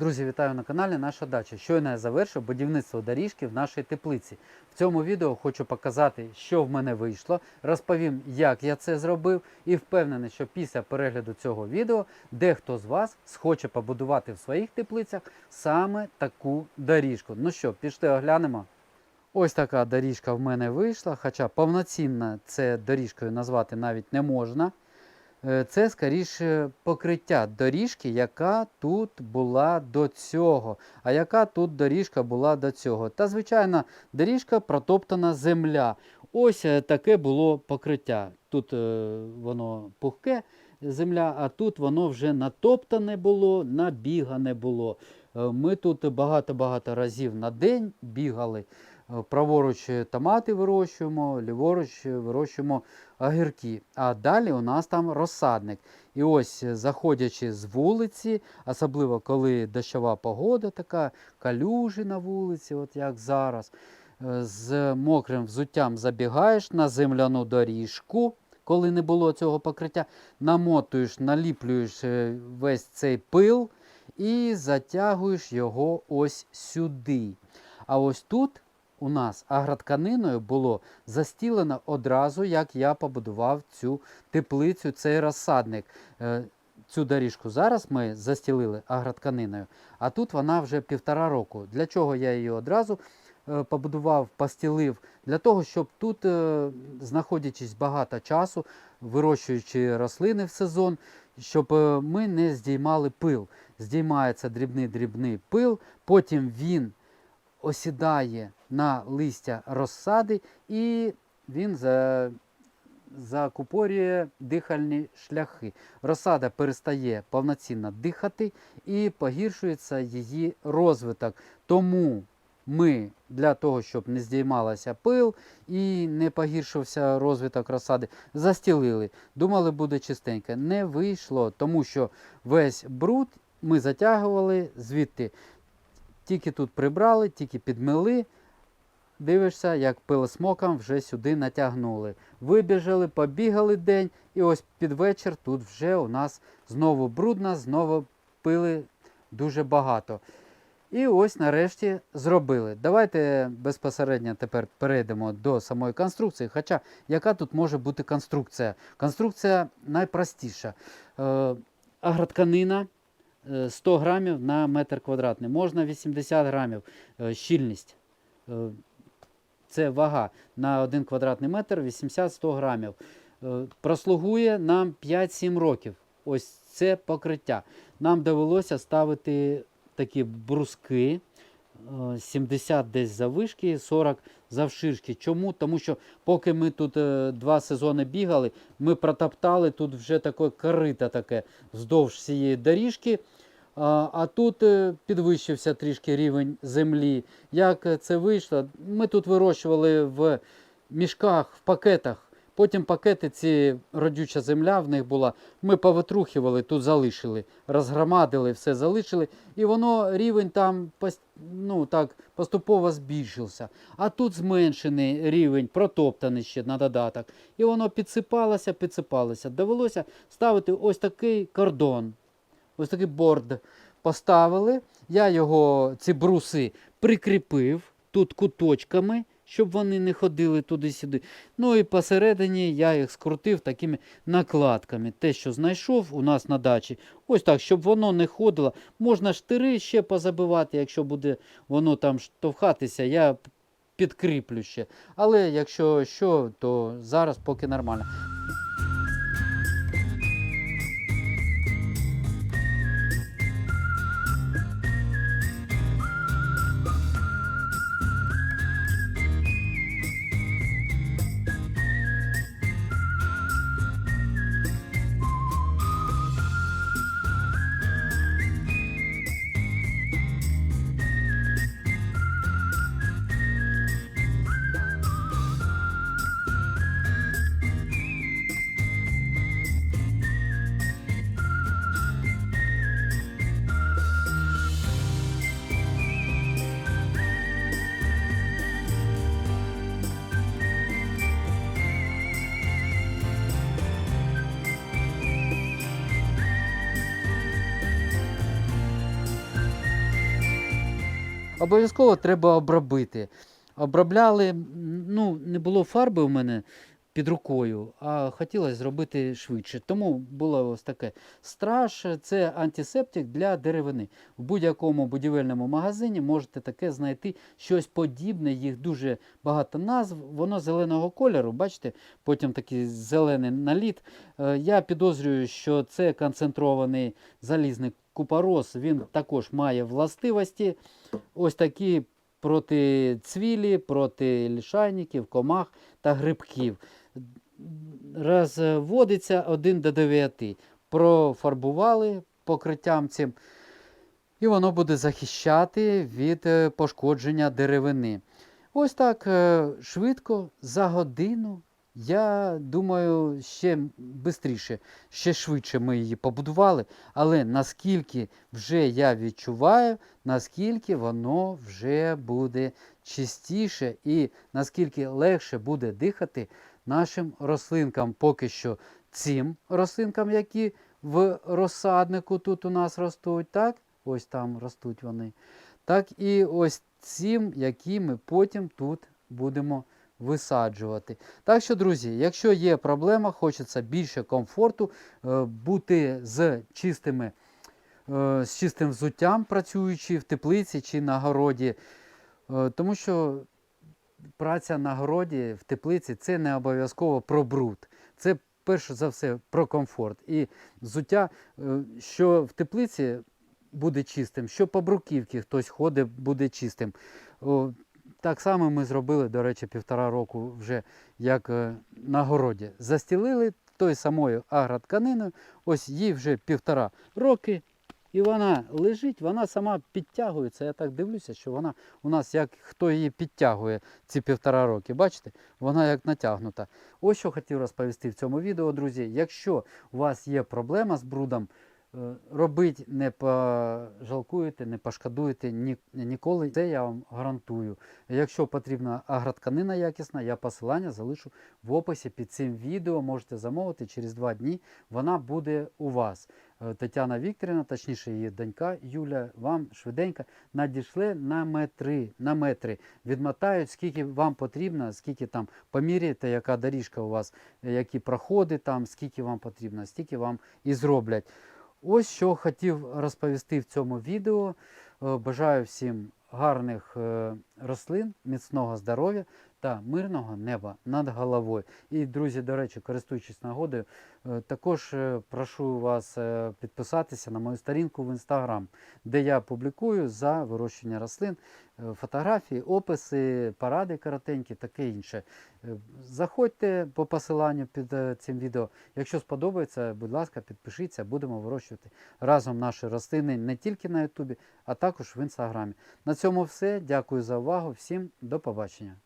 Друзі, вітаю на каналі Наша дача. Щойно я завершив будівництво доріжки в нашій теплиці. В цьому відео хочу показати, що в мене вийшло, розповім, як я це зробив, і впевнений, що після перегляду цього відео дехто з вас схоче побудувати в своїх теплицях саме таку доріжку. Ну що, пішли оглянемо. Ось така доріжка в мене вийшла, хоча повноцінно це доріжкою назвати навіть не можна. Е, Це скоріше покриття доріжки, яка тут була до цього. А яка тут доріжка була до цього? Та, звичайно, доріжка протоптана земля. Ось е, таке було покриття. Тут е, воно пухке земля, а тут воно вже натоптане було, набігане було. Е, Ми тут багато-багато разів на день бігали. Праворуч томати вирощуємо, ліворуч вирощуємо огірки. А далі у нас там розсадник. І ось заходячи з вулиці, особливо коли дощова погода така, калюжі на вулиці, от як зараз, е, з мокрим взуттям забігаєш на земляну доріжку. Коли не було цього покриття, намотуєш, наліплюєш е, весь цей пил і затягуєш його ось сюди. А ось тут у нас агротканиною було застілено одразу, як я побудував цю теплицю, цей розсадник. Е, Цю доріжку зараз ми застілили агротканиною, а тут вона вже півтора року. Для чого я її одразу е, побудував, постілив? Для того, щоб тут, е, знаходячись багато часу, вирощуючи рослини в сезон, щоб ми не здіймали пил. Здіймається дрібний-дрібний пил, потім він осідає на листя розсади і він за, закупорює дихальні шляхи. Розсада перестає повноцінно дихати і погіршується її розвиток. Тому ми для того, щоб не здіймалася пил і не погіршився розвиток розсади, застілили. Думали, буде чистенько. Не вийшло, тому що весь бруд ми затягували звідти. Тільки тут прибрали, тільки підмили. Дивишся, як пилосмоком вже сюди натягнули. Вибіжали, побігали день, і ось під вечір тут вже у нас знову брудно, знову пили дуже багато. І ось нарешті зробили. Давайте безпосередньо тепер перейдемо до самої конструкції. Хоча яка тут може бути конструкція? Конструкція найпростіша. Е, агротканина 100 грамів на метр квадратний. Можна 80 грамів е, щільність. Е, це вага на 1 квадратний метр 80-100 грамів. Е, Прослугує нам 5-7 років. Ось це покриття. Нам довелося ставити такі бруски. Е, 70 десь завишки, 40 завширшки. Чому? Тому що поки ми тут е, два сезони бігали, ми протоптали тут вже таке корита таке вздовж всієї доріжки. А, тут е, підвищився трішки рівень землі. Як е, це вийшло? Ми тут вирощували в мішках, в пакетах. Потім пакети ці родюча земля в них була. Ми повитрухували, тут залишили, розгромадили, все залишили, і воно рівень там ну, так, поступово збільшився. А тут зменшений рівень, протоптаний ще на додаток. І воно підсипалося, підсипалося. Довелося ставити ось такий кордон ось такий борд поставили. Я його, ці бруси, прикріпив тут куточками, щоб вони не ходили туди-сюди. Ну і посередині я їх скрутив такими накладками. Те, що знайшов у нас на дачі, ось так, щоб воно не ходило. Можна штири ще позабивати, якщо буде воно там штовхатися, я підкріплю ще. Але якщо що, то зараз поки нормально. Обов'язково треба обробити. Обробляли, ну, не було фарби у мене під рукою, а хотілося зробити швидше. Тому було ось таке страж, це антисептик для деревини. В будь-якому будівельному магазині можете таке знайти щось подібне, їх дуже багато назв. Воно зеленого кольору, бачите, потім такий зелений наліт. Е, Я підозрюю, що це концентрований залізний купорос. Він також має властивості. Ось такі проти цвілі, проти лішайників, комах та грибків. Розводиться 1 до 9. Профарбували покриттям цим, і воно буде захищати від е, пошкодження деревини. Ось так е, швидко, за годину. Я думаю, ще швидше, ще швидше ми її побудували, але наскільки вже я відчуваю, наскільки воно вже буде чистіше і наскільки легше буде дихати нашим рослинкам. Поки що цим рослинкам, які в розсаднику тут у нас ростуть, так? Ось там ростуть вони. Так і ось цим, які ми потім тут будемо висаджувати. Так що, друзі, якщо є проблема, хочеться більше комфорту, е, бути з чистими, е, з чистим взуттям, працюючи в теплиці чи на городі, Е, тому що праця на городі в теплиці це не обов'язково про бруд. Це перш за все про комфорт. І взуття, е, що в теплиці буде чистим, що по бруківці хтось ходить, буде чистим. Так само ми зробили, до речі, півтора року вже як е, на городі. Застілили тою самою агротканиною, ось їй вже півтора роки. І вона лежить, вона сама підтягується. Я так дивлюся, що вона у нас як хто її підтягує ці півтора роки. Бачите, вона як натягнута. Ось що хотів розповісти в цьому відео, друзі. Якщо у вас є проблема з брудом, е, робіть, не пожалкуєте, не пошкодуєте ні, ніколи. Це я вам гарантую. Якщо потрібна агротканина якісна, я посилання залишу в описі під цим відео. Можете замовити через два дні. Вона буде у вас. Е, Тетяна Вікторівна, точніше її донька Юля, вам швиденько надійшли на метри, на метри. Відмотають, скільки вам потрібно, скільки там поміряєте, яка доріжка у вас, е, які проходи там, скільки вам потрібно, стільки вам і зроблять. Ось що хотів розповісти в цьому відео. Е, Бажаю всім гарних е, рослин, міцного здоров'я та мирного неба над головою. І, друзі, до речі, користуючись нагодою, е, також е, прошу вас е, підписатися на мою сторінку в інстаграм, де я публікую за вирощення рослин фотографії, описи, поради коротенькі, таке інше. Заходьте по посиланню під цим відео. Якщо сподобається, будь ласка, підпишіться, будемо вирощувати разом наші рослини не тільки на Ютубі, а також в інстаграмі. На цьому все. Дякую за увагу. Всім до побачення.